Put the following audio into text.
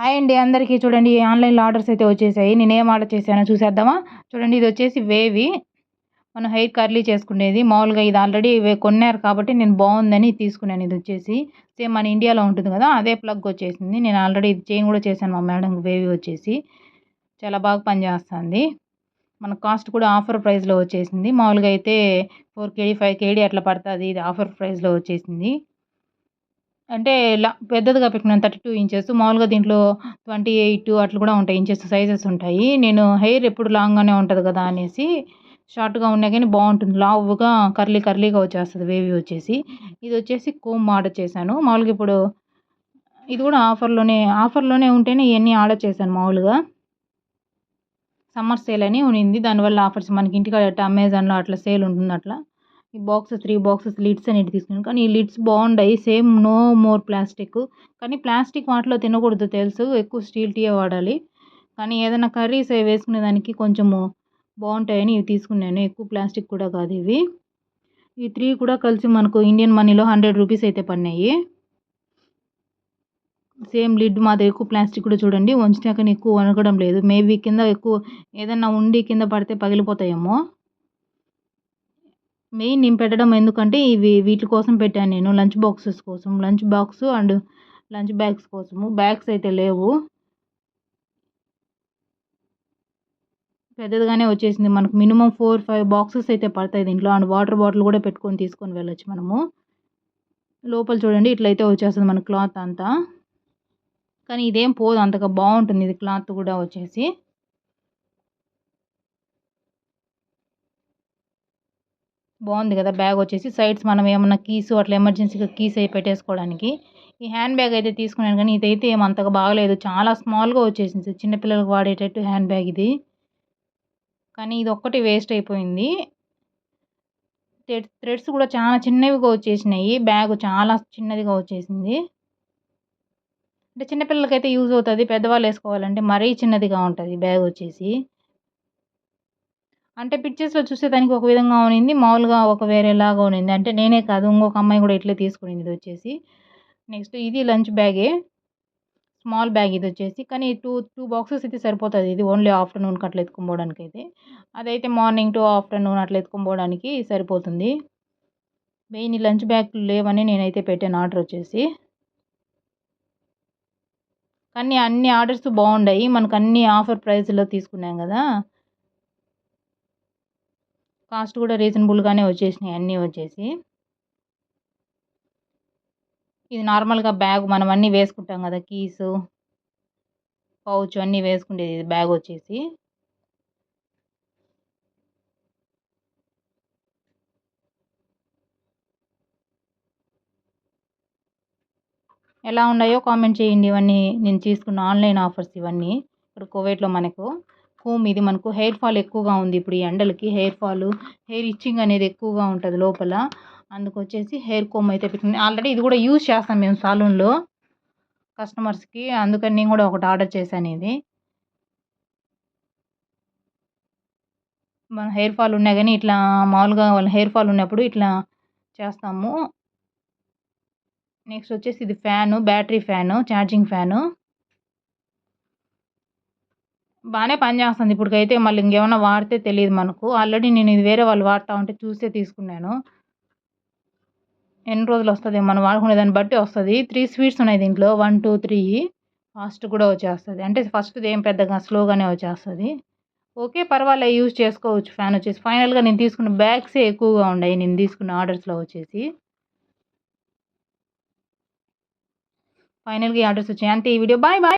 Hi అండి అందరికీ చూడండి ఆన్లైన్లో ఆర్డర్స్ అయితే వచ్చేసాయి. నేను ఏం ఆర్డర్ చేశానో చూసేద్దామా? చూడండి ఇది వచ్చేసి వేవి. మనం హెయిర్ కర్లీ చేసుకునేది. మామూలుగా ఇది ఆల్రెడీ కొన్నారు కాబట్టి నేను బాగుందని తీసుకున్నాను ఇది వచ్చేసి. సేమ్ మన ఇండియాలో ఉంటుంది కదా అదే ప్లగ్ వచ్చేసింది. నేను ఆల్రెడీ ఇది చైన్ కూడా చేశాను మా మేడం వేవి వచ్చేసి. చాలా బాగా పనిచేస్తుంది. మన కాస్ట్ కూడా ఆఫర్ ప్రైస్లో వచ్చేసింది. మామూలుగా అయితే ఫోర్ కేడీ ఫైవ్ కేడీ అట్లా పడుతుంది. ఇది ఆఫర్ ప్రైస్లో వచ్చేసింది. అంటే లా పెద్దదిగా పెట్టుకున్నాను థర్టీ టూ ఇంచెస్. మామూలుగా దీంట్లో ట్వంటీ ఎయిట్ అట్లా కూడా ఉంటాయి ఇంచెస్ సైజెస్ ఉంటాయి. నేను హెయిర్ ఎప్పుడు లాంగ్గానే ఉంటుంది కదా అనేసి షార్ట్గా ఉన్నా కానీ బాగుంటుంది. లావుగా కర్లీ కర్లీగా వచ్చేస్తుంది వేవి వచ్చేసి. ఇది వచ్చేసి కోమ్ ఆర్డర్ చేశాను. మామూలుగా ఇప్పుడు ఇది కూడా ఆఫర్లోనే ఆఫర్లోనే ఉంటేనే ఇవన్నీ ఆర్డర్ చేశాను మామూలుగా. సమ్మర్ సేల్ అని ఉన్నింది. దానివల్ల ఆఫర్స్ మనకి ఇంటికాడ అమెజాన్లో అట్లా సేల్ ఉంటుంది అట్లా ఈ బాక్సెస్ త్రీ బాక్సెస్ లిడ్స్ అనేవి తీసుకున్నాను. కానీ ఈ లిడ్స్ బాగున్నాయి సేమ్ నో మోర్ ప్లాస్టిక్ కానీ ప్లాస్టిక్ వాటిలో తినకూడదు తెలుసు ఎక్కువ స్టీల్ టీయే వాడాలి. కానీ ఏదైనా కర్రీస్ వేసుకునే దానికి కొంచెము బాగుంటాయని ఇవి తీసుకున్నాను. ఎక్కువ ప్లాస్టిక్ కూడా కాదు ఇవి. ఈ త్రీ కూడా కలిసి మనకు ఇండియన్ మనీలో హండ్రెడ్ రూపీస్ అయితే పడినాయి. సేమ్ లిడ్ మాది ఎక్కువ ప్లాస్టిక్ కూడా చూడండి వంచినా కానీ ఎక్కువ వనగడం లేదు. మేబీ కింద ఎక్కువ ఏదన్నా ఉండి కింద పడితే పగిలిపోతాయేమో. మెయిన్ నేను పెట్టడం ఎందుకంటే ఇవి వీటి కోసం పెట్టాను నేను. లంచ్ బాక్సెస్ కోసం. Lunch box and lunch bags కోసము. బ్యాగ్స్ అయితే లేవు. పెద్దదిగానే వచ్చేసింది. మనకు మినిమం ఫోర్ ఫైవ్ బాక్సెస్ అయితే పడతాయి దీంట్లో. అండ్ వాటర్ బాటిల్ కూడా పెట్టుకొని తీసుకొని వెళ్ళొచ్చు మనము. లోపల చూడండి ఇట్లయితే వచ్చేస్తుంది మన క్లాత్ అంతా. కానీ ఇదేం పోదు అంతగా బాగుంటుంది. ఇది క్లాత్ కూడా వచ్చేసి. బాగుంది కదా బ్యాగ్ వచ్చేసి. సైడ్స్ మనం ఏమన్నా కీస్ అట్లా ఎమర్జెన్సీగా కీస్ అయి పెట్టేసుకోవడానికి. ఈ హ్యాండ్ బ్యాగ్ అయితే తీసుకున్నాను కానీ ఇదైతే ఏమంతగా బాగలేదు. చాలా స్మాల్గా వచ్చేసింది చిన్నపిల్లలకు వాడేటట్టు హ్యాండ్ బ్యాగ్ ఇది. కానీ ఇది ఒక్కటి వేస్ట్ అయిపోయింది. థ్రెడ్స్ కూడా చాలా చిన్నవిగా వచ్చేసినాయి. బ్యాగ్ చాలా చిన్నదిగా వచ్చేసింది. అంటే చిన్నపిల్లలకైతే యూజ్ అవుతుంది. పెద్దవాళ్ళు వేసుకోవాలంటే మరీ చిన్నదిగా ఉంటుంది బ్యాగ్ వచ్చేసి. అంటే పిక్చర్స్లో చూసేదానికి ఒక విధంగా ఉన్నింది మామూలుగా ఒక వేరేలాగా ఉనింది. అంటే నేనే కాదు ఇంకొక అమ్మాయి కూడా ఇట్లే తీసుకునింది ఇది వచ్చేసి. నెక్స్ట్ ఇది లంచ్ బ్యాగే స్మాల్ బ్యాగ్ ఇది వచ్చేసి. కానీ టూ టూ బాక్సెస్ అయితే సరిపోతుంది. ఇది ఓన్లీ ఆఫ్టర్నూన్కి అట్లా ఎత్తుకుపోవడానికి అయితే. అదైతే మార్నింగ్ టు ఆఫ్టర్నూన్ అట్లా ఎత్తుకుపోవడానికి సరిపోతుంది. మెయిన్ ఈ లంచ్ బ్యాగ్ లేవని నేనైతే పెట్టాను ఆర్డర్ వచ్చేసి. కానీ అన్ని ఆర్డర్స్ బాగున్నాయి మనకు అన్ని ఆఫర్ ప్రైస్లో తీసుకున్నాం కదా. కాస్ట్ కూడా రీజనబుల్గానే వచ్చేసినాయి అన్నీ వచ్చేసి. ఇది నార్మల్గా బ్యాగ్ మనం అన్నీ వేసుకుంటాం కదా కీస్ పౌచ్ అన్నీ వేసుకునేది ఇది బ్యాగ్ వచ్చేసి. ఎలా ఉన్నాయో కామెంట్ చేయండి ఇవన్నీ నేను తీసుకున్న ఆన్లైన్ ఆఫర్స్ ఇవన్నీ. ఇప్పుడు కోవిడ్లో మనకు కోమ్ ఇది మనకు హెయిర్ ఫాల్ ఎక్కువగా ఉంది. ఇప్పుడు ఈ ఎండలకి హెయిర్ ఫాల్ హెయిర్ ఇచ్చింగ్ అనేది ఎక్కువగా ఉంటుంది లోపల. అందుకు వచ్చేసి హెయిర్ కోమ్ అయితే పెట్టింది ఆల్రెడీ ఇది కూడా యూజ్ చేస్తాం మేము సాలూన్లో కస్టమర్స్కి అందుకని నేను కూడా ఒకటి ఆర్డర్ చేశాను ఇది. మన హెయిర్ ఫాల్ ఉన్నా కానీ ఇట్లా మామూలుగా వాళ్ళ హెయిర్ ఫాల్ ఉన్నప్పుడు ఇట్లా చేస్తాము. నెక్స్ట్ వచ్చేసి ఇది fan battery fan charging fan బాగానే పనిచేస్తుంది ఇప్పటికైతే మళ్ళీ ఇంకేమైనా వాడితే తెలియదు మనకు. ఆల్రెడీ నేను ఇది వేరే వాళ్ళు వాడుతూ ఉంటే చూసే తీసుకున్నాను. ఎన్ని రోజులు వస్తుంది? మనం వాడుకునే దాన్ని బట్టి వస్తుంది. త్రీ స్వీట్స్ ఉన్నాయి దీంట్లో. వన్ టూ త్రీ ఫాస్ట్ కూడా వచ్చేస్తుంది. అంటే ఫస్ట్ ఏం పెద్దగా స్లోగానే వచ్చేస్తుంది. ఓకే పర్వాలేదు యూజ్ చేసుకోవచ్చు. ఫ్యాన్ వచ్చేసి. ఫైనల్గా నేను తీసుకున్న బ్యాగ్సే ఎక్కువగా ఉన్నాయి. నేను తీసుకున్న ఆర్డర్స్లో వచ్చేసి. ఫైనల్గా ఈ ఆర్డర్స్ వచ్చాయి. అంతే ఈ వీడియో బాయ్ బాయ్